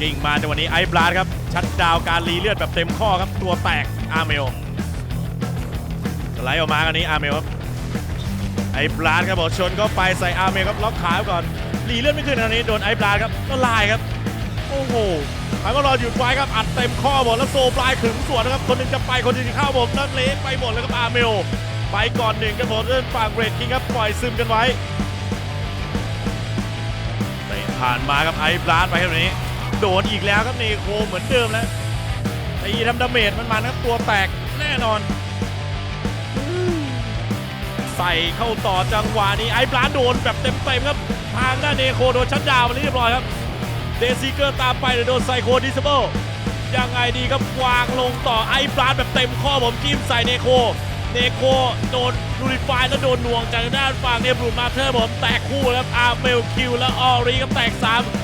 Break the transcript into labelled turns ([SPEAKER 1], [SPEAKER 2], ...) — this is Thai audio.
[SPEAKER 1] กิ่งมาในวันนี้ไอ้บลาดครับ ชัดดาวการรีเลือดแบบเต็มข้อครับ ตัวแตกอาร์เมลสไลด์ออกมากันนี้อาร์เมลครับไอ้บลาดครับบอกชนก็ไปใส่อาร์เมลครับล็อกขาไว้ก่อนรีเลือดไม่ขึ้นอันนี้โดนไอ้บลาดครับก็ลายครับ โอ้โหเขาก็รอหยุดไว้ครับอัดเต็มข้อหมดแล้วโซปลายขึงสวนนะครับคนหนึงจะไปคนหนึงจะเข้าผมนั่นเละไปหมดแล้วครับอาร์เมลไปก่อนหนึ่งครับผมเรื่องฝั่งเรดคิงครับปล่อยซึมกันไว้เตะผ่านมาครับไอ้บลาดไปครับนี้ โดนอีกแล้วครับเนโคเหมือนเดิมแล้วตีทำดาเมจมันมันครับตัวแตกแน่นอน ใส่เข้าต่อจังหวะนี้ไอ้บลาโดนแบบเต็มๆครับ ทางด้านเนโคโดนชัดดาวน์มาเรียบร้อยครับ เดซิเกอร์ตามไปแต่โดนไซโคดิสเบิลยังไงดีครับวางลงต่อไอ้บลาแบบเต็มข้อผมจิ้มใส่เนโคเนโคโดนลูริฟายแล้วโดนหน่วงจากด้านฝั่งเนบรูมาเธอร์ผมแตกคู่แล้วอาร์เมลคิวแล้วออรีครับแตกสาม